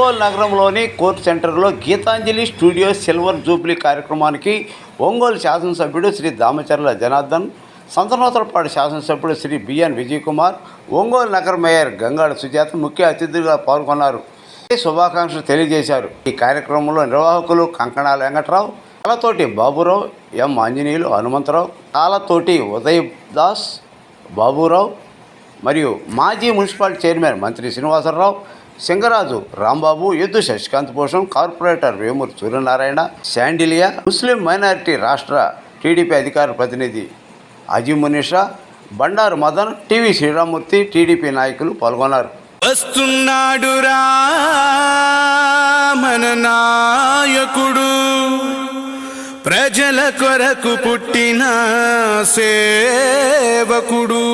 ఒంగోలు నగరంలోని కోర్ట్ సెంటర్లో Gitanjali studio silver Jubilee కార్యక్రమానికి ఒంగోలు శాసనసభ్యుడు శ్రీ దామచర్ల జనార్దన్ సంతనోత్తరపాడు శాసనసభ్యుడు శ్రీ బిఎన్ విజయకుమార్ ఒంగోలు నగర మేయర్ గంగాడ సుజాత ముఖ్య అతిథులుగా పాల్గొన్నారు. శుభాకాంక్షలు తెలియజేశారు. ఈ కార్యక్రమంలో నిర్వాహకులు కంకణాల వెంకట్రావు కాలతోటి బాబురావు ఎం ఆంజనేయులు హనుమంతరావు కాలతోటి ఉదయ్ దాస్ బాబురావు మరియు మాజీ మున్సిపల్ చైర్మన్ మంత్రి శ్రీనివాసరావు సింగరాజు రాంబాబు ఎద్దు శశికాంత్ భూషణ్ కార్పొరేటర్ వేమూరు సూర్యనారాయణ శాండిలియా ముస్లిం మైనారిటీ రాష్ట్ర టీడీపీ అధికార ప్రతినిధి అజీమునిషా బండారు మదన్ టీవీ శ్రీరామూర్తి టీడీపీ నాయకులు పాల్గొన్నారు. వస్తున్నాడురా మన నాయకుడు ప్రజల కొరకు పుట్టిన సేవకుడు.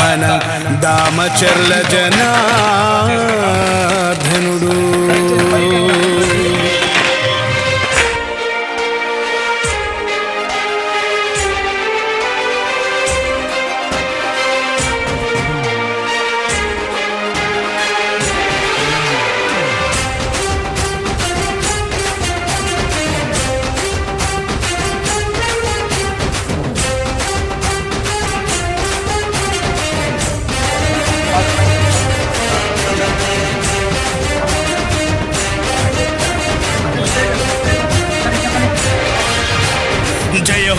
మన దామచర్ల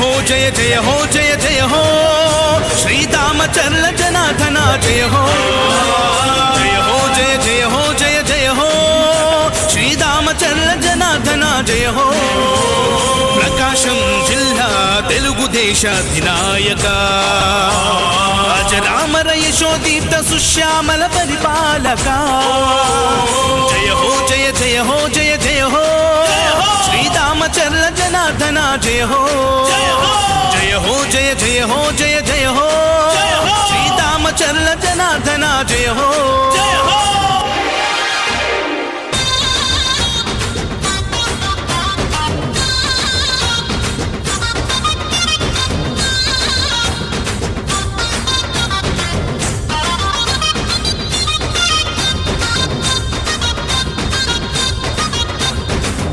జనార్దనుడు జయ హో జయ జయ హో జయ జయ హో శ్రీరామచర్ల జనార్దన జయ హో జయ హో జయ జయ హో జయ జయ హో శ్రీరామచర్ల జనార్దన జయ హో ప్రకాశం జిల్లా తెలుగుదేశాధినాయక అజరామర యశోదీప్త సుశ్యామల పరిపాలక జయ హో జయ జయ హో జయ జయ హో శ్రీరామచర్ల జనార్దన జయ హో జయ హో జయ జయ హో జయ జయ హో శ్రీరామచర్ల జనార్దన జయ హో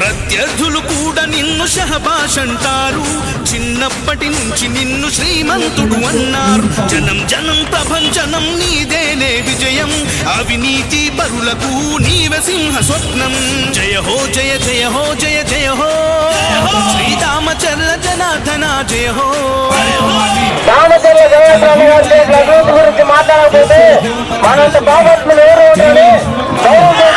ప్రత్యర్థులు కూడా నిన్ను షహబాష్ అంటారు. చిన్నప్పటి నుంచి నిన్ను శ్రీమంతుడు అన్నారు. జనం జనం ప్రపంచనం నీదేనే విజయం. అవినీతి పరులకు నీవే సింహ స్వప్నం జయ హో జయ జయ హో జయ జయ హో. శ్రీరామచర్ల జనార్దన జయ హో. రామచర్య జయస్వామి అభివృద్ధి గురించి మాట్లాడకపోతే మనంత బాగా ఎవరు ఉంటారు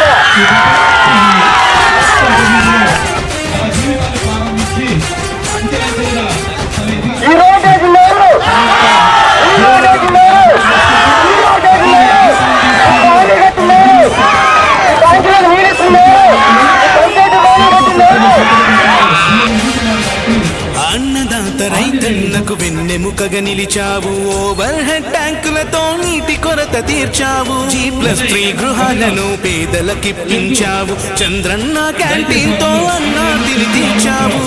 వెన్నెముకగా నిలిచావు ఓవర్ హెడ్ ట్యాంకులతో నీటి కొరత తీర్చావు. జీ ప్లస్ త్రీ గృహాలను పేదలకిప్పించావు చంద్రన్న క్యాంటీన్తో అన్నాదిని తీర్చావు.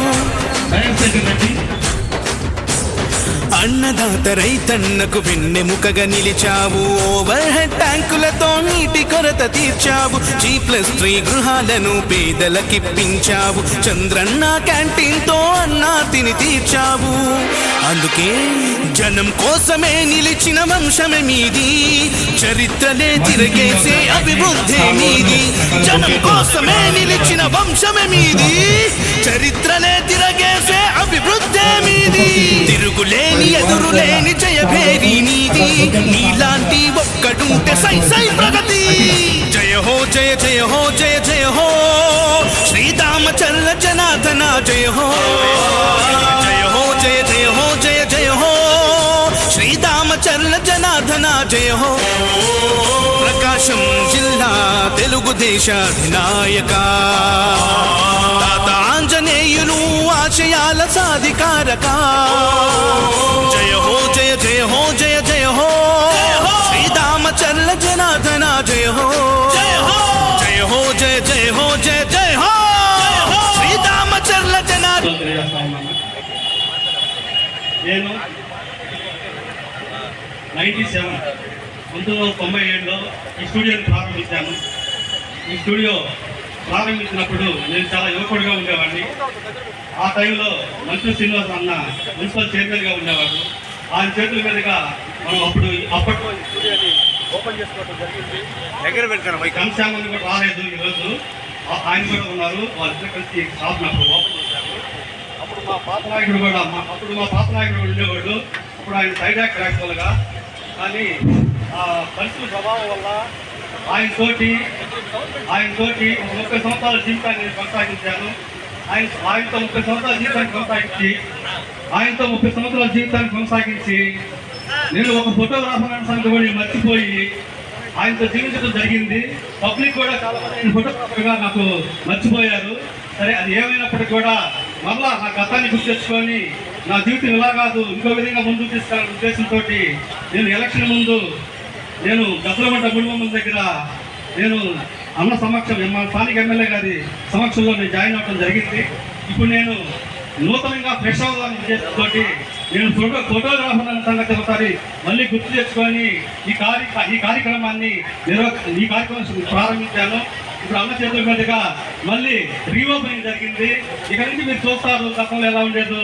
అన్నదాత రైతన్నకు వెన్నెముకగా నిలిచావు. ఓవర్ హెడ్ ట్యాంకులతో నీటి కొరత తీర్చావు. జీ ప్లస్ త్రీ గృహాలను పేదలకిప్పించావు చంద్రన్న క్యాంటీన్తో అన్నా తిని తీర్చావు. అందుకే జనం కోసమే నిలిచిన వంశమే మీది. చరిత్రనే తిరగేసే అభివృద్ధి మీది. జనం కోసమే నిలిచిన వంశమే మీది. చరిత్రనే తిరగేసే అభివృద్ధి మీది. తిరుగులేని ఎదురులేని జయభేరి నీది. నీలా ఒక్కడుంటే సై సై ప్రగతి జయ హో జయ జయ హో జయ జయ హో శ్రీరామచంద్ర జనార్దన జయ హో జయ హో జయ జయ హో జయ జయ హో శ్రీరామచంద్ర జనార్దన జయ హో ప్రకాశం జిల్లా తెలుగుదేశాధినాయక తాత ఆంజనేయులు ఆశయాల సాధికారక జయ హో జయ జయ హో జయ జయ హో జయ హో జయ జయ హో జయ జయ హో! శ్రీరామచర్ల జనా నేను నైంటీ సెవెన్ పంతొమ్మిది వందల తొంభై ఏడులో ఈ స్టూడియోని ప్రారంభించాను. ఈ స్టూడియో ప్రారంభించినప్పుడు నేను చాలా యువకుడిగా ఉండేవాడిని. ఆ టైంలో మంచు శ్రీనివాస్ అన్న మున్సిపల్ చైర్మన్గా ఉండేవాడు. ఆయన చేతుల మీదుగా మనం అప్పుడు అప్పట్లో ఈ స్టూడియోని ఓపెన్ చేసుకోవడం జరిగింది. దగ్గర మైక్ కనశామని కూడా రాలేదు ఈరోజు ఆ- ఆయన కూడా ఉన్నారు వాళ్ళిద్దరు కలిసి షాప్ నాకు ఓపెన్ చేశారు. అప్పుడు మా పాత నాయకుడు కూడా మా అప్పుడు మా పాత నాయకుడు కూడా ఉండేవాడు. అప్పుడు ఆయన సైడ్ యాక్టర్ యాక్చువల్గా కానీ ఆ పరిస్థితుల ప్రభావం వల్ల ఆయన తోటి ఆయన తోటి ముప్పై సంవత్సరాల జీవితాన్ని నేను కొనసాగించాను. ఆయన ఆయనతో ముప్పై సంవత్సరాల జీవితాన్ని కొనసాగించి ఆయనతో ముప్పై సంవత్సరాల జీవితాన్ని కొనసాగించి నేను ఒక ఫోటోగ్రాఫర్ అనే కూడా మర్చిపోయి ఆయనతో జీవించడం జరిగింది. పబ్లిక్ కూడా చాలా మంది ఫోటోగ్రాఫర్గా నాకు మర్చిపోయారు. సరే అది ఏమైనప్పటికీ కూడా మళ్ళా నా గతాన్ని గుర్తు తెచ్చుకొని నా జీవితం ఇలా కాదు ఇంకో విధంగా ముందుకు తీసుకెళ్ళాలనే ఉద్దేశంతో నేను ఎలక్షన్ ముందు నేను దసరమంట గుడిబొమ్మల దగ్గర నేను అన్న సమక్షం మా స్థానిక ఎమ్మెల్యే గారి సమక్షంలో నేను జాయిన్ అవ్వడం జరిగింది. ఇప్పుడు నేను నూతనంగా ఫ్రెష్ అవ్వాలని ఉద్దేశంతో నేను ఫోటో ఫోటోగ్రాఫర్ సంగతి ఒకసారి మళ్ళీ గుర్తు తెచ్చుకొని ఈ కార్య ఈ కార్యక్రమాన్ని నిర్వ ఈ కార్యక్రమం ప్రారంభించాను. ఇప్పుడు అన్న చేతుల మీదుగా మళ్ళీ రీఓపెనింగ్ జరిగింది. ఇక నుంచి మీరు చూస్తారు గతంలో ఎలా ఉండేదో.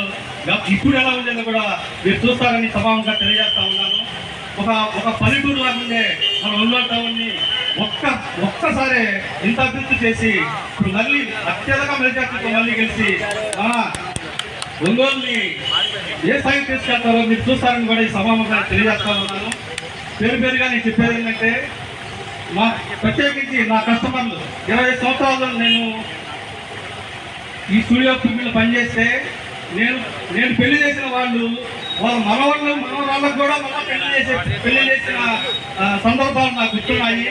ఇప్పుడు ఎలా ఉండేదో కూడా మీరు చూస్తారని సమావంగా తెలియజేస్తా ఉన్నాను. ఒక ఒక పల్లెటూరు లాగా మన ఒళ్ళో టౌన్ని ఒక్క ఒక్కసారి ఇంత అభివృద్ధి చేసి ఇప్పుడు మళ్ళీ అత్యధిక మెజార్టీతో మళ్ళీ గెలిచి మన ఒంగోలుని ఏ స్థాయికి తీసుకెళ్తారో మీరు చూస్తారని కూడా ఈ సభాముఖంగా తెలియజేస్తా ఉన్నాను. పేరు పేరుగా నేను చెప్పేది ఏంటంటే మా ప్రత్యేకించి నా కస్టమర్లు ఇరవై సంవత్సరాలు నేను ఈ స్టూడియో ఫిల్మ్లో పనిచేస్తే నేను నేను పెళ్ళి చేసిన వాళ్ళు వాళ్ళ మనవాళ్ళు మనవరాళ్ళకు కూడా మళ్ళీ పెళ్ళి చేసే పెళ్ళి చేసిన సందర్భాలు నాకు గుర్తున్నాయి.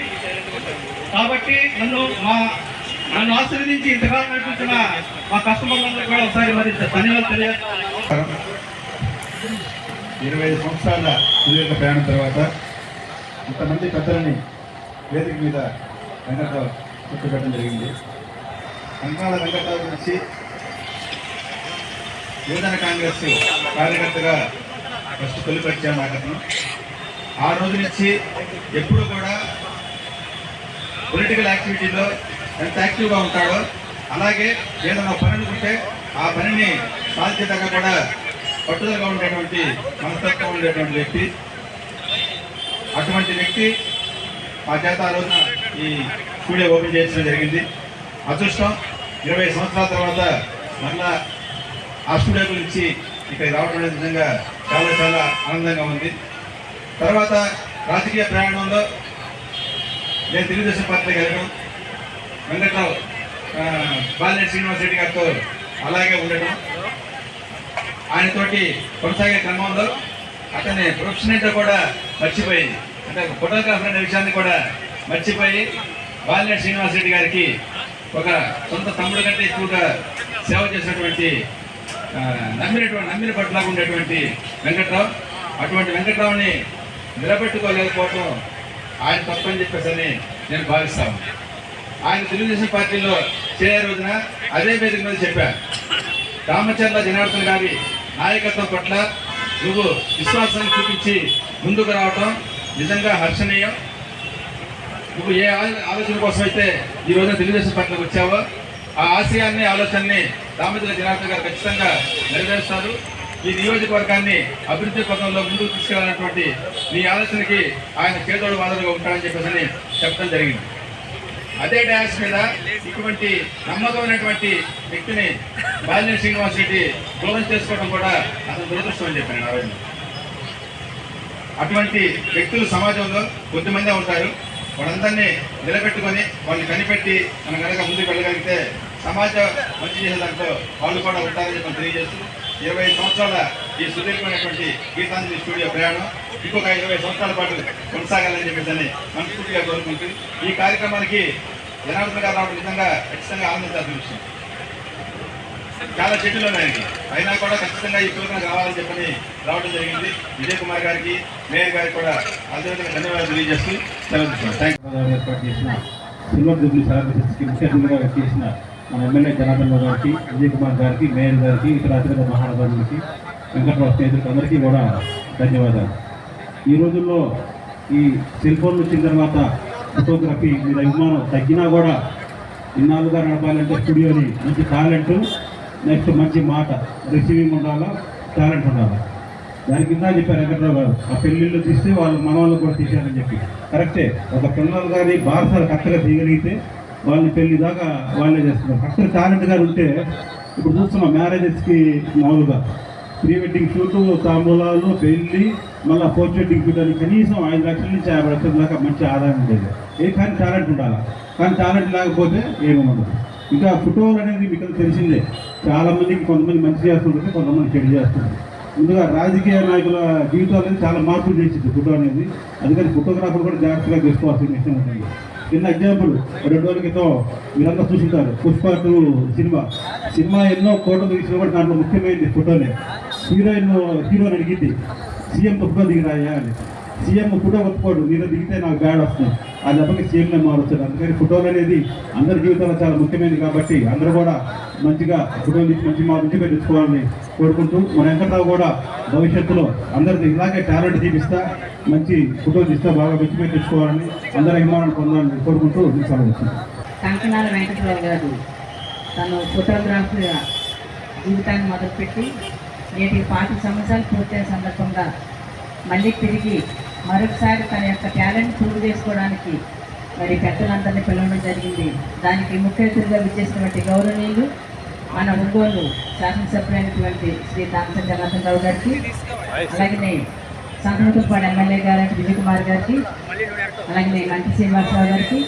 కాబట్టి నన్ను మా నన్ను ఆశీర్వదించి ఇంతకాలం నడిపించిన మా కస్టమర్లందరూ కూడా ఒకసారి మరి ధన్యవాదాలు తెలియజేస్తున్నాను ఇరవై ఐదు సంవత్సరాల సుదీర్ఘ ప్రయాణం తర్వాత ఇంతమంది పెద్దలని వేదిక మీద వెంకట్రావు కూర్చోబెట్టడం జరిగింది. అంకాల వెంకట్రావు గురించి యువజన కాంగ్రెస్ కార్యకర్తగా ఫస్ట్ తొలిపరిచాను నాకు ఆ రోజు నుంచి ఎప్పుడు కూడా పొలిటికల్ యాక్టివిటీలో ఎంత యాక్టివ్గా ఉంటాడో అలాగే ఏదైనా పని అనుకుంటే ఆ పనిని సాధ్యతగా కూడా పట్టుదలగా ఉండేటువంటి మనస్తత్వం ఉండేటువంటి వ్యక్తి. అటువంటి వ్యక్తి మా చేత ఆ రోజున ఈ స్టూడియో ఓపెన్ చేయించడం జరిగింది. అదృష్టం ఇరవై సంవత్సరాల తర్వాత మళ్ళా ఆ స్టూడియో గురించి ఇక్కడికి రావడం అనేది నిజంగా చాలా చాలా ఆనందంగా ఉంది. తర్వాత రాజకీయ ప్రయాణంలో నేను తెలుగుదేశం పార్టీకి వెళ్ళడం వెంకట్రావు బాలినేని శ్రీనివాస్ రెడ్డి గారితో అలాగే ఉండడం ఆయనతోటి కొనసాగే క్రమంలో అతని ప్రొఫెషనల్ కూడా మర్చిపోయింది. అంటే ఫోటోగ్రాఫర్ అనే విషయాన్ని కూడా మర్చిపోయి బాలినేని శ్రీనివాస్ రెడ్డి గారికి ఒక సొంత తమ్ముడు కంటే ఎక్కువగా సేవ చేసినటువంటి నమ్మినటువంటి నమ్మిన పట్ల ఉండేటువంటి వెంకట్రావు. అటువంటి వెంకట్రావుని నిలబెట్టుకోలేకపోవటం ఆయన తప్పని చెప్పేసి నేను భావిస్తాను ఆయన తెలుగుదేశం పార్టీలో చేరే రోజున అదే వేదిక మీద చెప్పారు. రామచంద్ర జనార్దన్ గారి నాయకత్వం పట్ల నువ్వు విశ్వాసాన్ని చూపించి ముందుకు రావటం నిజంగా హర్షణీయం. నువ్వు ఏ ఆలోచన కోసం అయితే ఈ రోజున తెలుగుదేశం పార్టీలోకి వచ్చావో ఆ ఆశయాన్ని ఆలోచనని రామచంద్ర జనార్దన్ గారు ఖచ్చితంగా నెరవేరుస్తారు. ఈ నియోజకవర్గాన్ని అభివృద్ధి పథంలో ముందుకు తీసుకెళ్ళాలన్నటువంటి నీ ఆలోచనకి ఆయన చేదోడు వాదనగా ఉంటాడని చెప్పేసి చెప్పడం జరిగింది. అదే డ్యాన్స్ మీద ఇటువంటి నమ్మకమైనటువంటి వ్యక్తిని బాలినేని శ్రీనివాస్ రెడ్డి దూరం చేసుకోవడం కూడా అతను దురదృష్టం అని చెప్పాను ఆ రోజు అటువంటి వ్యక్తులు సమాజంలో కొద్దిమందే ఉంటారు. వాళ్ళందరినీ నిలబెట్టుకొని వాళ్ళని కనిపెట్టి మనం కనుక ముందుకు వెళ్ళగలిగితే సమాజం మంచి చేసే దాంట్లో వాళ్ళు కూడా ఉంటారని చెప్పి తెలియజేస్తూ ఇరవై సంవత్సరాల ఈ సుదీర్ఘమైనటువంటి గీతాంజలి స్టూడియో ప్రయాణం ఇంకొక ఇరవై సంవత్సరాల పాటు కొనసాగాలని చెప్పేసి మనస్ఫూర్తిగా కోరుకుంటూ ఈ కార్యక్రమానికి జనార్దన్ గారు రావడం నిజంగా ఖచ్చితంగా ఆనందించాల్సిన విషయం. చాలా చెట్లు ఉన్నాయండి. అయినా కూడా ఖచ్చితంగా ఈ ప్రోగ్రాం కావాలని చెప్పని రావడం జరిగింది. విజయ్ కుమార్ గారికి మేయర్ గారికి కూడా అదేవిధంగా ధన్యవాదాలు తెలియజేస్తూ సెలవు థ్యాంక్ ఏర్పాటు చేసిన సిల్వర్ జూబ్లీ సెలబ్రిటీస్కి ముఖ్య అతిథిగా చేసిన మన ఎమ్మెల్యే జనార్దన్ గారికి విజయ్ కుమార్ గారికి మేయర్ గారికి ఇతర అతిథుల మహానుభావులకి వెంకటరావు స్నేహితులకు అందరికీ కూడా ధన్యవాదాలు. ఈ రోజుల్లో ఈ సెల్ వచ్చిన తర్వాత ఫోటోగ్రఫీ మీద అభిమానం తగ్గినా కూడా ఇన్నాళ్ళుగా నడపాలంటే స్టూడియోని మంచి టాలెంట్ నెక్స్ట్ మంచి మాట. రిసీవింగ్ ఉండాలా? టాలెంట్ ఉండాలా? దాని కింద చెప్పారు వెంకట్రావు గారు. ఆ పెళ్ళిళ్ళు తీస్తే వాళ్ళు మన వాళ్ళు కూడా తీశారని చెప్పి. కరెక్టే. ఒక పిల్లలు కానీ బారసాలు కరెక్ట్గా తీయగలిగితే వాళ్ళని పెళ్ళి దాకా వాళ్ళే చేస్తున్నారు. కరెక్ట్ టాలెంట్ గారు ఉంటే ఇప్పుడు చూస్తున్నాం మ్యారేజెస్కి మామూలుగా. ప్రీ వెడ్డింగ్ షూట్ తాంబూలాలు పెళ్ళి మళ్ళీ పోస్ట్ వెడ్డింగ్ షూట్ అని కనీసం ఐదు లక్షల నుంచి యాభై లక్షల దాకా మంచి ఆదాయం ఉండేది. ఏ కానీ టాలెంట్ ఉండాలి? కానీ టాలెంట్ లేకపోతే ఏమి ఉండదు ఇంకా ఫోటోలు అనేది మీకు తెలిసిందే. చాలామందికి కొంతమంది మంచి చేస్తుంటుంది కొంతమంది చెడు చేస్తుంది ముందుగా రాజకీయ నాయకుల జీవితాలు అనేది చాలా మార్పులు చేసింది ఫోటో అనేది. అందుకని ఫోటోగ్రాఫర్ కూడా జాగ్రత్తగా చేసుకోవాల్సిన విషయం ఉంటుంది చిన్న ఎగ్జాంపుల్ రెండు రోజుల క్రితం మీరంతా చూసింటారు. Pushpa two cinema. సినిమా ఎన్నో ఫోటో తీసిన కూడా దాంట్లో ముఖ్యమైనది ఫోటోనే. హీరోయిన్ హీరోని అడిగింది సీఎం ఫోటో దిగిరాయా అని. సీఎం ఫోటో ఒప్పుకోడు మీరు దిగితే నాకు బ్యాడ్ వస్తుంది. ఆ దెబ్బకి సీఎంనే మారుతుంది అందుకని ఫోటోలు అనేది అందరి జీవితంలో చాలా ముఖ్యమైనది కాబట్టి అందరూ కూడా మంచిగా ఫోటోలు తీసి మంచి మా మంచిగా తెచ్చుకోవాలని కోరుకుంటూ మన వెంకట్రావు కూడా భవిష్యత్తులో అందరిది ఇలాగే టాలెంట్ చూపిస్తా మంచి ఫోటోలు తీస్తా బాగా మంచిగా తెచ్చుకోవాలని అందరి అభిమానం పొందాలని కోరుకుంటూ మీకు సెలవు ఇస్తున్నాను. కంకణాల గారు తను ఫోటోగ్రాఫీగా జీవితాన్ని మొదలుపెట్టి నేటి పాతి సంవత్సరాలు పూర్తయిన సందర్భంగా మళ్ళీ తిరిగి మరొకసారి తన యొక్క టాలెంట్ ప్రూవ్ చేసుకోవడానికి మరి పెద్దలందరినీ పిలవడం జరిగింది. దానికి ముఖ్య అతిథిగా విచ్చేసినటువంటి గౌరవనీయులు మన ఒంగోలు శాసనసభ్యులైనటువంటి శ్రీ దామచంద్ర జనార్దన్ గారికి అలాగే సంతనూతలపాడు ఎమ్మెల్యే గారు విజయ్ కుమార్ గారికి అలాగే మంచి శ్రీనివాసరావు గారికి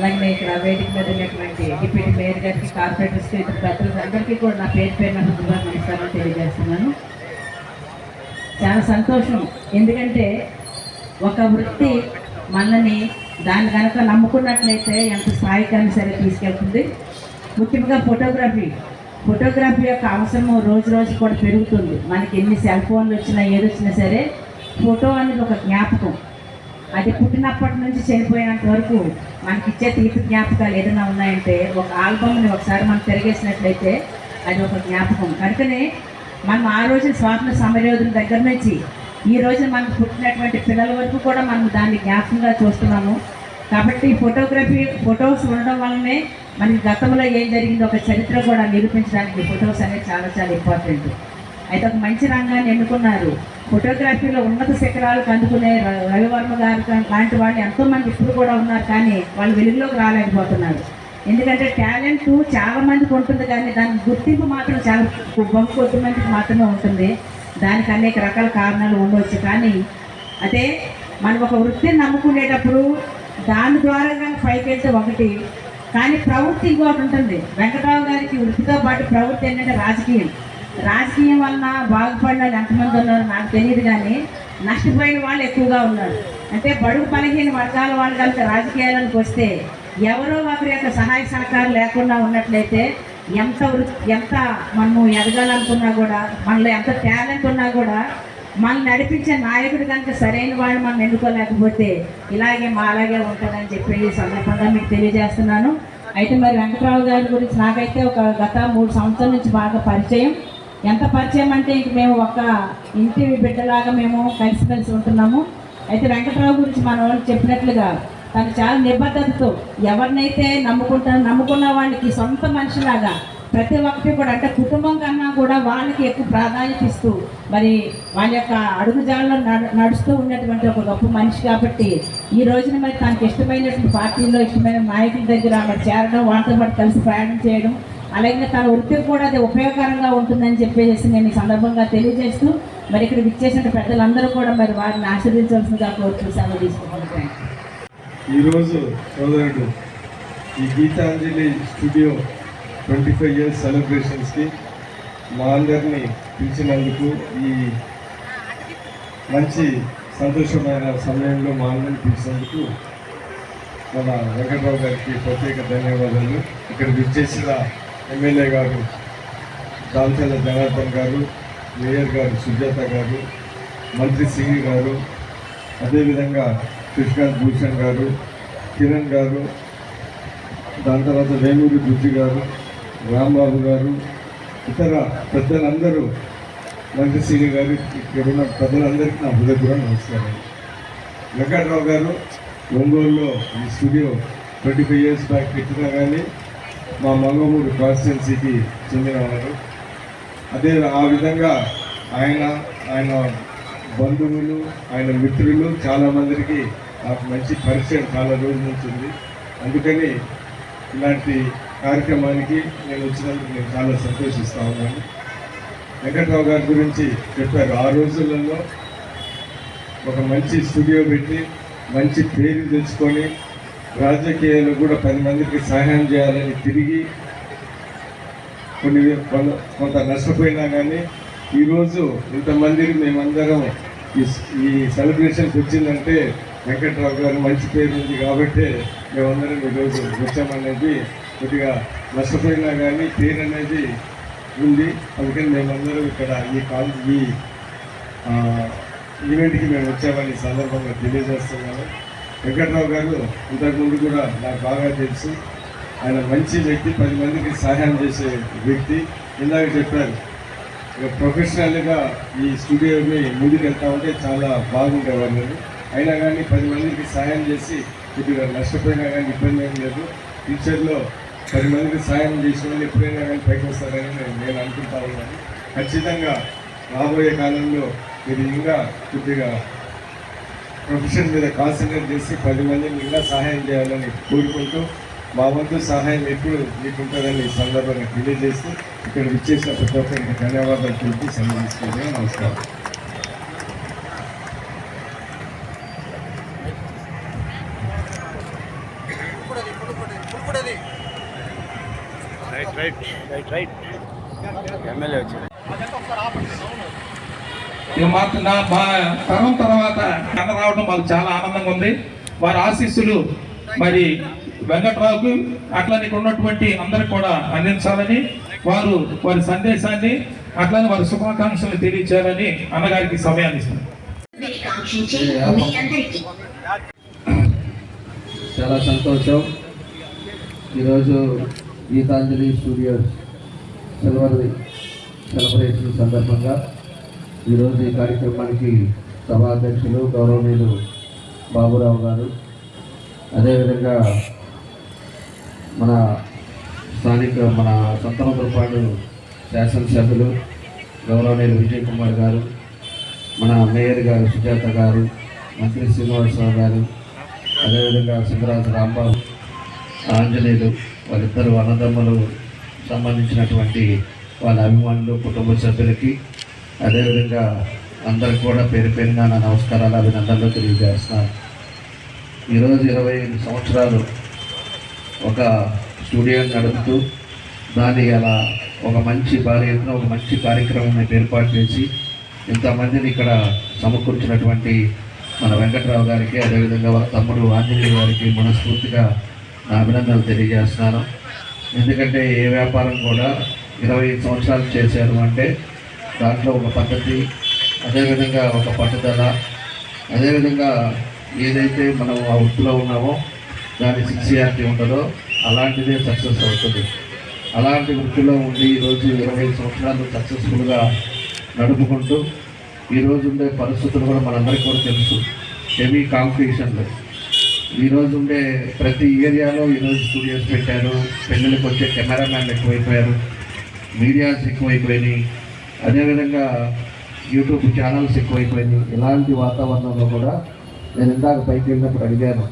అలాగే ఇక్కడ వేదిక మీద ఉన్నటువంటి డిప్యూటీ మేయర్ గారికి కార్పొరేటర్స్కి ఇతర పెద్దలకు అందరికీ కూడా నా పేరు పేరు నా నమస్కారం తెలియజేస్తున్నాను. చాలా సంతోషం. ఎందుకంటే ఒక వృత్తి మనల్ని దాన్ని కనుక నమ్ముకున్నట్లయితే ఎంత స్థాయికైనా సరే తీసుకెళ్తుంది. ముఖ్యంగా ఫోటోగ్రఫీ. ఫోటోగ్రఫీ యొక్క అవసరం రోజు రోజు కూడా పెరుగుతుంది. మనకి ఎన్ని సెల్ ఫోన్లు వచ్చినా ఏది వచ్చినా సరే ఫోటో అనేది ఒక జ్ఞాపకం. అది పుట్టినప్పటి నుంచి చనిపోయినంత వరకు మనకి ఇచ్చే తీపి జ్ఞాపకాలు ఏదైనా ఉన్నాయంటే ఒక ఆల్బమ్ని ఒకసారి మనం తిరిగేసినట్లయితే అది ఒక జ్ఞాపకం. కనుకనే మనం ఆ రోజు స్వాతంత్ర సమరయోధుల దగ్గర నుంచి ఈ రోజు మనకు పుట్టినటువంటి పిల్లల వరకు కూడా మనం దాన్ని జ్ఞాపకంగా చూస్తున్నాము. కాబట్టి ఫోటోగ్రఫీ ఫొటోస్ ఉండడం వల్లనే మనకి గతంలో ఏం జరిగిందో ఒక చరిత్ర కూడా నిరూపించడానికి ఫొటోస్ అనేది చాలా చాలా ఇంపార్టెంట్ అయితే ఒక మంచి రంగాన్ని ఎన్నుకున్నారు. ఫోటోగ్రఫీలో ఉన్నత శిఖరాలకు అందుకునే ర- రవివర్మ గారు లాంటి వాళ్ళు ఎంతో మంది ఇప్పుడు కూడా ఉన్నారు కానీ వాళ్ళు వెలుగులోకి రాలేకపోతున్నారు. ఎందుకంటే టాలెంట్ చాలా మందికి ఉంటుంది కానీ దాని గుర్తింపు మాత్రం చాలా బొమ్మ కొద్ది మందికి మాత్రమే ఉంటుంది. దానికి అనేక రకాల కారణాలు ఉండవచ్చు. కానీ అదే మనం ఒక వృత్తిని నమ్ముకునేటప్పుడు దాని ద్వారా కానీ పైకి వెళ్తే ఒకటి. కానీ ప్రవృత్తి ఇంకోటి ఉంటుంది. వెంకటరావు గారికి వృత్తితో పాటు ప్రవృత్తి ఏంటంటే రాజకీయం. రాజకీయం వలన బాగుపడిన వాళ్ళు ఎంతమంది ఉన్నారు నాకు తెలియదు కానీ నష్టపోయిన వాళ్ళు ఎక్కువగా ఉన్నారు. అంటే బడుగు బలహీన వర్గాల వాళ్ళు కనుక రాజకీయాలకు వస్తే ఎవరో ఒకరి యొక్క సహాయ సహకారం లేకుండా ఉన్నట్లయితే ఎంత ఎంత మనము ఎదగాలనుకున్నా కూడా మనలో ఎంత టాలెంట్ ఉన్నా కూడా మనల్ని నడిపించే నాయకుడు కనుక సరైన వాళ్ళు మనం ఎన్నుకోలేకపోతే ఇలాగే మా అలాగే ఉంటుందని చెప్పి ఈ సందర్భంగా మీకు తెలియజేస్తున్నాను. అయితే మరి వెంకట్రావు గారి గురించి నాకైతే ఒక గత మూడు సంవత్సరాల నుంచి బాగా పరిచయం. ఎంత పరిచయం అంటే ఇంక మేము ఒక ఇంటి బిడ్డలాగా మేము కలిసిమెలిసి ఉంటున్నాము. అయితే వెంకట్రావు గురించి మన వాళ్ళు చెప్పినట్లుగా తను చాలా నిబద్ధతతో ఎవరినైతే నమ్ముకుంటారో నమ్ముకున్న వాళ్ళకి సొంత మనిషిలాగా ప్రతి ఒక్కటి కూడా అంటే కుటుంబం కన్నా కూడా వాళ్ళకి ఎక్కువ ప్రాధాన్యత ఇస్తూ మరి వాళ్ళ యొక్క అడుగుజాడలో నడుస్తూ ఉన్నటువంటి ఒక గొప్ప మనిషి కాబట్టి ఈ రోజున మరి తనకి ఇష్టమైనటువంటి పార్టీలో ఇష్టమైన నాయకుల దగ్గర మరి చేరడం వాళ్ళతో పాటు కలిసి ప్రయాణం చేయడం అలాగే తన వృత్తికి కూడా అది ఉపయోగకరంగా ఉంటుందని చెప్పేసి నేను ఈ సందర్భంగా తెలియజేస్తూ మరి ఇక్కడ విచ్చేసిన పెద్దలందరూ కూడా మరి వారిని ఆశీర్వించవలసిందిగా కోరుతూ సెలవు తీసుకుంటున్నాను. ఈరోజు సోదరుడు ఈ Geethanjali studio twenty five years సెలబ్రేషన్స్కి మా అందరినీ పిలిచినందుకు ఈ మంచి సంతోషమైన సమయంలో మా అందరిని పిలిచినందుకు మన వెంకట్రావు గారికి ప్రత్యేక ధన్యవాదాలు. ఇక్కడ విచ్చేసిన ఎమ్మెల్యే గారు దాల్చల జనార్దన్ గారు మేయర్ గారు సుజాత గారు మంత్రి సింగ్ గారు అదేవిధంగా కృష్ణాంత్ భూషణ్ గారు కిరణ్ గారు దాని తర్వాత వేమూరి బుద్ధి గారు రాంబాబు గారు ఇతర పెద్దలందరూ మంత్రి శ్రీ గారు ఇక్కడ ఉన్న పెద్దలందరికీ నా హృదయపూర్వక నమస్కారం. వెంకట్రావు గారు ఒంగోలులో ఈ studio twenty five years back పెట్టినా కానీ మా మంగమూరు కాన్స్టిట్యున్సీకి చెందినవారు అదే ఆ విధంగా ఆయన ఆయన బంధువులు ఆయన మిత్రులు చాలా మందికి నాకు మంచి పరిచయం చాలా రోజుల నుంచి ఉంది. అందుకని ఇలాంటి కార్యక్రమానికి నేను వచ్చినందుకు నేను చాలా సంతోషిస్తా ఉన్నాను. వెంకట్రావు గారి గురించి చెప్పారు. ఆ రోజులలో ఒక మంచి స్టూడియో పెట్టి మంచి పేరు తెచ్చుకొని రాజకీయాలు కూడా పది మందికి సహాయం చేయాలని తిరిగి కొన్ని కొంత నష్టపోయినా కానీ ఈరోజు ఇంతమందికి మేమందరం ఈ ఈ సెలబ్రేషన్కి వచ్చిందంటే వెంకట్రావు గారు మంచి పేరు ఉంది కాబట్టి మేమందరం ఈరోజు వచ్చామనేది కొద్దిగా నష్టపోయినా కానీ పేరు అనేది ఉంది. అందుకని మేమందరం ఇక్కడ ఈ కాల్ ఈ ఈవెంట్కి మేము వచ్చామని సందర్భంగా తెలియజేస్తున్నాము వెంకట్రావు గారు ఇంతకుముందు కూడా నాకు బాగా తెలుసు. ఆయన మంచి వ్యక్తి పది మందికి సహాయం చేసే వ్యక్తి. ఇందాక చెప్పారు. ఇక ప్రొఫెషనల్గా ఈ స్టూడియోని ముందుకు వెళ్తా ఉంటే చాలా బాగుండేవాళ్ళు అయినా కానీ పది మందికి సహాయం చేసి కొద్దిగా నష్టపోయినా కానీ ఇబ్బంది ఏం లేదు. ఫ్యూచర్లో పది మందికి సహాయం చేసిన వాళ్ళు ఎప్పుడైనా కానీ పైకి వస్తారని నేను అనుకుంటా ఉన్నాను. ఖచ్చితంగా రాబోయే కాలంలో మీరు ఇంకా కొద్దిగా ప్రొఫెషన్ మీద కాన్సన్ట్రేట్ చేసి పది మందిని ఇంకా సహాయం చేయాలని కోరుకుంటూ మా వంతు సహాయం ఎప్పుడు మీకు ఈ సందర్భంగా తెలియజేస్తూ ఇక్కడ విచ్చేసిన ప్రతి ఒక్కరికి ధన్యవాదాలు తెలిపి సెలవు నమస్కారం. Right right right right MLA వచ్చాడు ఇక మాకు నా మా తరం తర్వాత కన్న రావడం మాకు చాలా ఆనందంగా ఉంది. వారి ఆశీస్సులు మరి వెంకట్రావుకు అట్లనే ఇక్కడ ఉన్నటువంటి అందరికి కూడా అందించాలని వారు వారి సందేశాన్ని అట్లనే వారి శుభాకాంక్షలు తెలియచేయాలని అన్నగారికి సమయాన్ని చాలా సంతోషం. ఈరోజు గీతాంజలి స్టూడియోస్ సిల్వర్ సెలబ్రేషన్ సందర్భంగా ఈరోజు ఈ కార్యక్రమానికి సభాధ్యక్షులు గౌరవనీయులు బాబురావు గారు. అదేవిధంగా మన స్థానిక మన సంతనోత్రపాడు శాసనసభ్యులు గౌరవనీయులు విజయ్ కుమార్ గారు మన మేయర్ గారు సుజాత గారు మంత్రి శ్రీనివాసరావు గారు అదేవిధంగా సింగరాజు రాంబాబు ఆంజనేయులు వాళ్ళిద్దరు అన్నదమ్ములు సంబంధించినటువంటి వాళ్ళ అభిమానులు కుటుంబ సభ్యులకి అదేవిధంగా అందరికి కూడా పేరు పేరుగా నా నమస్కారాలు అభినందనలు తెలియజేస్తున్నాను. ఈరోజు ఇరవై ఐదు సంవత్సరాలు ఒక స్టూడియోని నడుపుతూ దాన్ని అలా ఒక మంచి భారీ ఎత్తున ఒక మంచి కార్యక్రమం ఏర్పాటు చేసి ఇంతమందిని ఇక్కడ సమకూర్చినటువంటి మన వెంకట్రావు గారికి అదేవిధంగా వాళ్ళ తమ్ముడు ఆంజనేయ గారికి మనస్ఫూర్తిగా నా అభినందనలు తెలియజేస్తున్నాను. ఎందుకంటే ఏ వ్యాపారం కూడా ఇరవై ఐదు సంవత్సరాలు చేశారు అంటే దాంట్లో ఒక పద్ధతి అదేవిధంగా ఒక పట్టుదల అదేవిధంగా ఏదైతే మనం ఆ వృత్తిలో ఉన్నామో దాని సిక్సియారిటీ ఉంటుందో అలాంటిదే సక్సెస్ అవుతుంది. అలాంటి వృత్తిలో ఉండి ఈరోజు ఇరవై ఐదు సంవత్సరాలు సక్సెస్ఫుల్గా నడుపుకుంటూ ఈరోజు ఉండే పరిస్థితులు కూడా మనందరికీ కూడా తెలుసు. హెవీ కాంపిటీషన్లు. ఈరోజు ఉండే ప్రతి ఏరియాలో ఈరోజు స్టూడియోస్ పెట్టారు పెళ్ళిళ్ళకి వచ్చే కెమెరామ్యాన్లు ఎక్కువైపోయారు మీడియాస్ ఎక్కువైపోయినాయి. అదేవిధంగా యూట్యూబ్ ఛానల్స్ ఎక్కువైపోయినాయి ఇలాంటి వాతావరణంలో కూడా నేను ఇందాక పైకి వెళ్ళినప్పుడు అడిగాను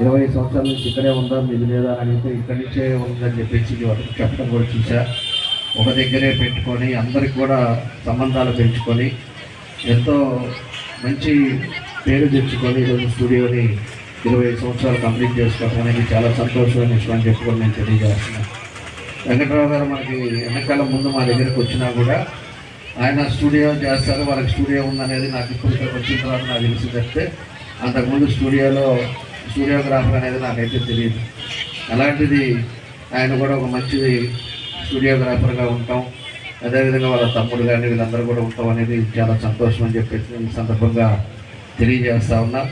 ఇరవై సంవత్సరాల నుంచి ఇక్కడే ఉందా మీది లేదా అని అడిగితే ఇక్కడి నుంచే ఉందని చెప్పేసి వాళ్ళకి చెప్పడం కూడా చూసా ఒక దగ్గరే పెట్టుకొని అందరికి కూడా సంబంధాలు పెంచుకొని ఎంతో మంచి పేరు తెచ్చుకొని ఈరోజు స్టూడియోని ఇరవై ఐదు సంవత్సరాలు కంప్లీట్ చేసుకోవడం అనేది చాలా సంతోషమైన విషయం అని చెప్పుకొని నేను తెలియజేస్తున్నాను. వెంకటరావు గారు మనకి ఎన్నికల ముందు మా దగ్గరికి వచ్చినా కూడా ఆయన స్టూడియో చేస్తారు వాళ్ళకి స్టూడియో ఉందనేది నాకు ఇప్పుడు ఇక్కడికి వచ్చిన తర్వాత నాకు తెలిసి చెప్తే అంతకుముందు స్టూడియోలో స్టూడియోగ్రాఫర్ అనేది నాకైతే తెలియదు. అలాంటిది ఆయన కూడా ఒక మంచి స్టూడియోగ్రాఫర్గా ఉంటాం. అదేవిధంగా వాళ్ళ తమ్ముడు కానీ వీళ్ళందరూ కూడా ఉంటాం అనేది చాలా సంతోషం అని చెప్పేసి నేను సందర్భంగా తెలియజేస్తా ఉన్నా.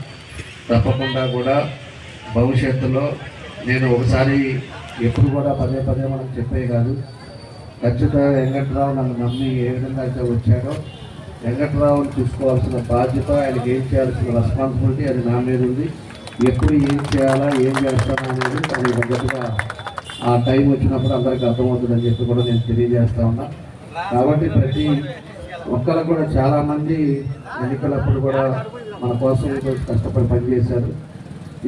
తప్పకుండా కూడా భవిష్యత్తులో నేను ఒకసారి ఎప్పుడు కూడా పదే పదే మనం చెప్పే కాదు ఖచ్చితంగా వెంకట్రావు నన్ను నమ్మి ఏ విధంగా అయితే వచ్చాడో వెంకట్రావుని చూసుకోవాల్సిన బాధ్యత ఆయనకి ఏం చేయాల్సిన రెస్పాన్సిబిలిటీ అది నా మీద ఉంది. ఎప్పుడు ఏం చేయాలా ఏం చేస్తానా అనేది దానికి తగ్గట్టుగా ఆ టైం వచ్చినప్పుడు అందరికీ అర్థమవుతుందని చెప్పి కూడా నేను తెలియజేస్తా ఉన్నా. కాబట్టి ప్రతి ఒక్కరు కూడా చాలామంది ఎన్నికలప్పుడు కూడా మన కోసం కష్టపడి పనిచేశారు.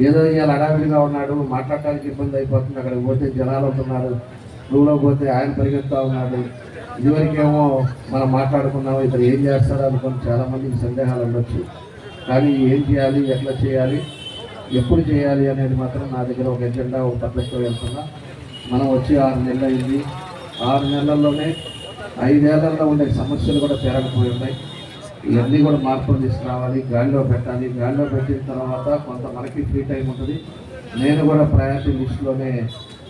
ఏదో ఇవాళ అడావిడిగా ఉన్నాడు మాట్లాడటానికి ఇబ్బంది అయిపోతుంది అక్కడికి పోతే జనాలు ఉంటున్నారు. రూలో పోతే ఆయన పరిగెత్తా ఉన్నాడు. ఇదివరకేమో మనం మాట్లాడుకున్నాము ఇతను ఏం చేస్తాడు అనుకుని చాలామందికి సందేహాలు ఉండొచ్చు. కానీ ఏం చేయాలి ఎట్లా చేయాలి ఎప్పుడు చేయాలి అనేది మాత్రం నా దగ్గర ఒక ఎజెండా ఒక పద్ధతితో వెళ్తున్నా. మనం వచ్చి ఆరు నెలలు అయింది. ఆరు నెలల్లోనే ఐదేళ్ళలో ఉండే సమస్యలు కూడా పెరగపోయి ఉన్నాయి. ఇవన్నీ కూడా మార్పులు తీసుకురావాలి గాలిలో పెట్టాలి. గాలిలో పెట్టిన తర్వాత కొంత మనకి ఫ్రీ టైం ఉంటుంది. నేను కూడా ప్రయారిటీ లిస్టులోనే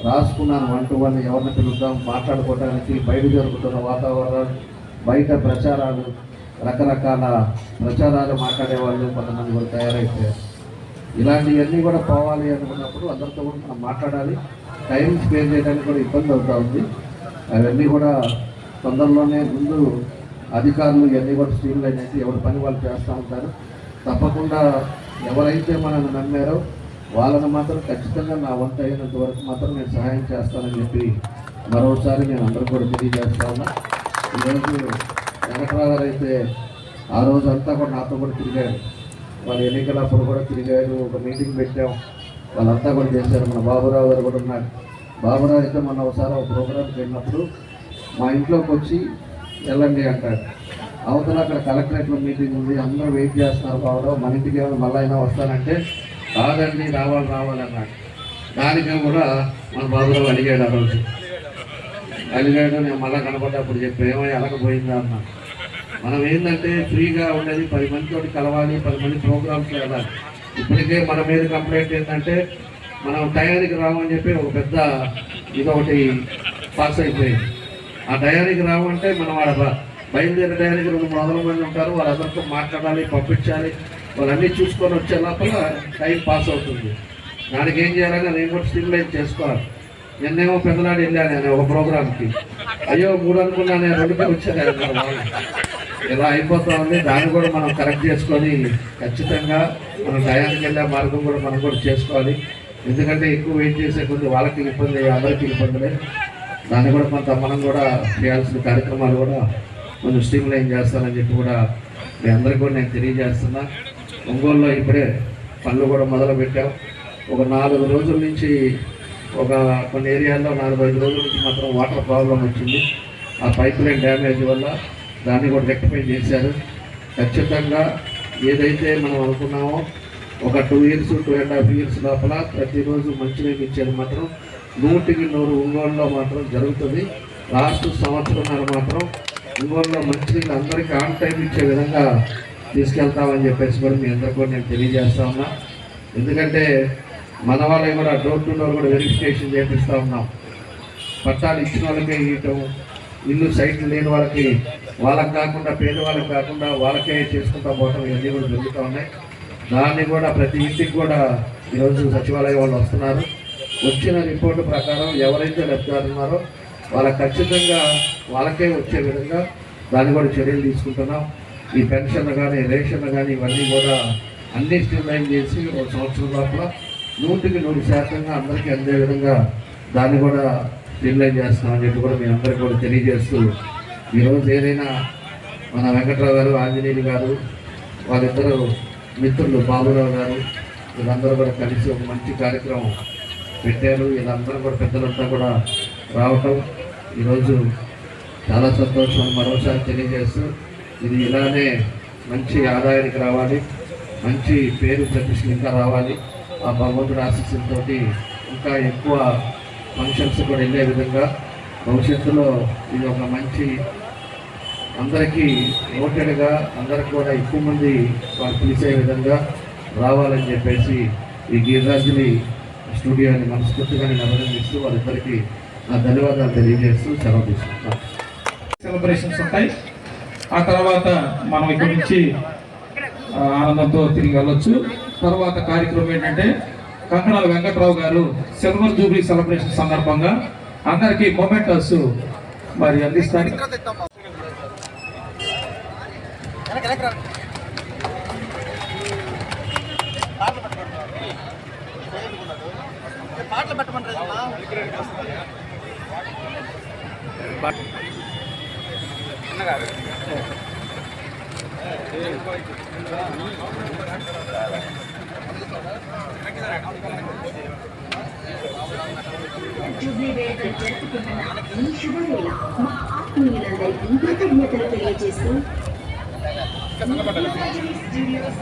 రాసుకున్నాను వన్ టు వన్ ఎవరిని పిలుద్దాం మాట్లాడుకోవడానికి బయట జరుగుతున్న వాతావరణం బయట ప్రచారాలు రకరకాల ప్రచారాలు మాట్లాడే వాళ్ళు కొంతమంది కూడా తయారైపోయారు ఇలాంటివన్నీ కూడా పోవాలి అనుకున్నప్పుడు అందరితో కూడా మనం మాట్లాడాలి. టైం స్పెండ్ చేయడానికి కూడా ఇబ్బంది అవుతా ఉంది. అవన్నీ కూడా తొందరలోనే ముందు అధికారులు ఇవన్నీ కూడా స్ట్రీమ్ లైన్ అయితే ఎవరి పని వాళ్ళు చేస్తూ ఉంటారు. తప్పకుండా ఎవరైతే మనల్ని నమ్మారో వాళ్ళని మాత్రం ఖచ్చితంగా నా వంట అయినంత వరకు మాత్రం నేను సహాయం చేస్తానని చెప్పి మరోసారి నేను అందరూ కూడా తెలియజేస్తా ఉన్నా. ఈరోజు వెంకటరావు గారు అయితే ఆ రోజు అంతా కూడా నాతో కూడా తిరిగారు. వాళ్ళు ఎన్నికలప్పుడు కూడా తిరిగారు. ఒక మీటింగ్ పెట్టాం. వాళ్ళంతా కూడా చేశారు. మన బాబురావు గారు కూడా ఉన్నారు. బాబురావు అయితే మొన్న ఒకసారి ఒక ప్రోగ్రామ్కి వెళ్ళినప్పుడు మా ఇంట్లోకి వచ్చి వెళ్ళండి అంటాడు. అవతల అక్కడ కలెక్టరేట్లో మీటింగ్ ఉంది. అందరూ వెయిట్ చేస్తున్నారు బాబురావు. మన ఇంటికి ఏమైనా మళ్ళీ అయినా వస్తానంటే కాదండి రావాలి రావాలన్నాడు దానికే కూడా మన బాబురావు అడిగాడు ఆ రోజు. అడిగాడు నేను మళ్ళీ కనపడ్డప్పుడు చెప్పి ఏమో ఎలకపోయిందా అన్నా. మనం ఏంటంటే ఫ్రీగా ఉండేది పది మందితో కలవాలి పది మంది ప్రోగ్రామ్స్ వెళ్ళాలి ఇప్పటికే మన మీద కంప్లైంట్ ఏంటంటే మనం టయానికి రామని చెప్పి ఒక పెద్ద ఇదొకటి పాస్ అయిపోయింది. ఆ టయానికి రావంటే మనం ఆడ బయలుదేరే టయానికి రెండు మూడు వందల మంది ఉంటారు వాళ్ళందరితో మాట్లాడాలి పంపించాలి. వాళ్ళన్నీ చూసుకొని వచ్చే లోపల టైం పాస్ అవుతుంది. దానికి ఏం చేయాలని నేను కూడా స్టిమ్యులేట్ చేసుకోవాలి. నిన్నేమో పెద్దనాడు వెళ్ళాను నేను ఒక ప్రోగ్రామ్కి. అయ్యో మూడు అనుకున్నా నేను రెండుకే వచ్చాను ఇలా అయిపోతా ఉంది. దాన్ని కూడా మనం కరెక్ట్ చేసుకొని ఖచ్చితంగా మనం టయానికి వెళ్ళే మార్గం కూడా మనం కూడా చేసుకోవాలి. ఎందుకంటే ఎక్కువ వెయిట్ చేసే కొద్ది వాళ్ళకి ఇబ్బంది అందరికీ ఇబ్బందులే దాన్ని కూడా కొంత మనం కూడా చేయాల్సిన కార్యక్రమాలు కూడా కొంచెం స్ట్రీమ్ లైన్ చేస్తానని చెప్పి కూడా మీ అందరికీ కూడా నేను తెలియజేస్తున్నా. ఒంగోలులో ఇప్పుడే పనులు కూడా మొదలుపెట్టాం. ఒక నాలుగు రోజుల నుంచి ఒక కొన్ని ఏరియాల్లో నాలుగు ఐదు రోజుల నుంచి మాత్రం వాటర్ ప్రాబ్లం వచ్చింది. ఆ పైప్ లైన్ డ్యామేజ్ వల్ల దాన్ని కూడా రెక్టిఫై చేశారు. ఖచ్చితంగా ఏదైతే మనం అనుకున్నామో ఒక two years two and half years లోపల ప్రతిరోజు మంచినీళ్ళు ఇచ్చేది మాత్రం నూటికి నూరు ఒంగోలులో మాత్రం జరుగుతుంది. లాస్ట్ సంవత్సరంన్నర మాత్రం ఒంగోలులో మంచినీళ్ళు అందరికీ ఆన్ టైం ఇచ్చే విధంగా తీసుకెళ్తామని చెప్పేసి కూడా మీ అందరికీ కూడా నేను తెలియజేస్తా ఉన్నా. ఎందుకంటే మన వాళ్ళకి కూడా డోర్ టు డోర్ కూడా వెరిఫికేషన్ చేపిస్తూ ఉన్నాం. పట్టాలు ఇచ్చిన వాళ్ళకే ఇవ్వటం ఇల్లు సైట్లు లేని వాళ్ళకి వాళ్ళకి కాకుండా పేదవాళ్ళకి కాకుండా వాళ్ళకే చేసుకుంటా పోవటం ఇవన్నీ కూడా జరుగుతూ ఉన్నాయి. దాన్ని కూడా ప్రతి ఇంటికి కూడా ఈరోజు సచివాలయం వాళ్ళు వస్తున్నారు. వచ్చిన రిపోర్టు ప్రకారం ఎవరైతే లబ్ధిదారున్నారో ఉన్నారో ఖచ్చితంగా వాళ్ళకే వచ్చే విధంగా దాన్ని కూడా చర్యలు తీసుకుంటున్నాం. ఈ పెన్షన్ కానీ రేషన్ కానీ ఇవన్నీ కూడా అన్ని స్ట్రీమ్లైన్ చేసి ఒక సంవత్సరం లోపల నూటికి నూరు శాతంగా అందరికీ అందే విధంగా దాన్ని కూడా స్ట్రీమ్లైన్ చేస్తున్నామని చెప్పి కూడా మీ అందరికీ కూడా తెలియజేస్తూ ఈరోజు ఏదైనా మన వెంకట్రావు గారు ఆంజనేయులు గారు వాళ్ళిద్దరు మిత్రులు బాబురావు గారు వీళ్ళందరూ కూడా కలిసి ఒక మంచి కార్యక్రమం పెట్టారు. వీళ్ళందరూ కూడా పెద్దలంతా కూడా రావటం. ఈరోజు చాలా సంతోషం. మరోసారి తెలియజేస్తూ ఇది ఇలానే మంచి ఆదాయానికి రావాలి మంచి పేరు ప్రతిష్టలు ఇంకా రావాలి. ఆ భగవంతుడి ఆశీస్సులతో ఇంకా ఎక్కువ ఫంక్షన్స్ కూడా వెళ్ళే విధంగా భవిష్యత్తులో ఇది ఒక మంచి అందరికీ ఓటెడ్గా అందరికి కూడా ఎక్కువ మంది వాళ్ళు పిలిచే విధంగా రావాలని చెప్పేసి ఈ గీతాంజలి స్టూడియోని మనస్ఫూర్తిగా నేను అభినందిస్తూ వారిద్దరికీ నా ధన్యవాదాలు తెలియజేస్తూ సెలవు తీసుకుంటాను సెలబ్రేషన్స్ ఉంటాయి. ఆ తర్వాత మనం ఇక్కడి నుంచి ఆనందంతో తిరిగి వెళ్ళొచ్చు. తర్వాత కార్యక్రమం ఏంటంటే కంకణాల వెంకట్రావు గారు సిల్వర్ జూబ్లీ సెలబ్రేషన్ సందర్భంగా అందరికీ మొమెంటస్ మరి అందిస్తారు. పాటలు పెట్టమంటారు? ఈ శుభవేళ మా ఆత్మీయులందరికీ కృతజ్ఞతలు తెలియజేస్తూ స్టూడియోస్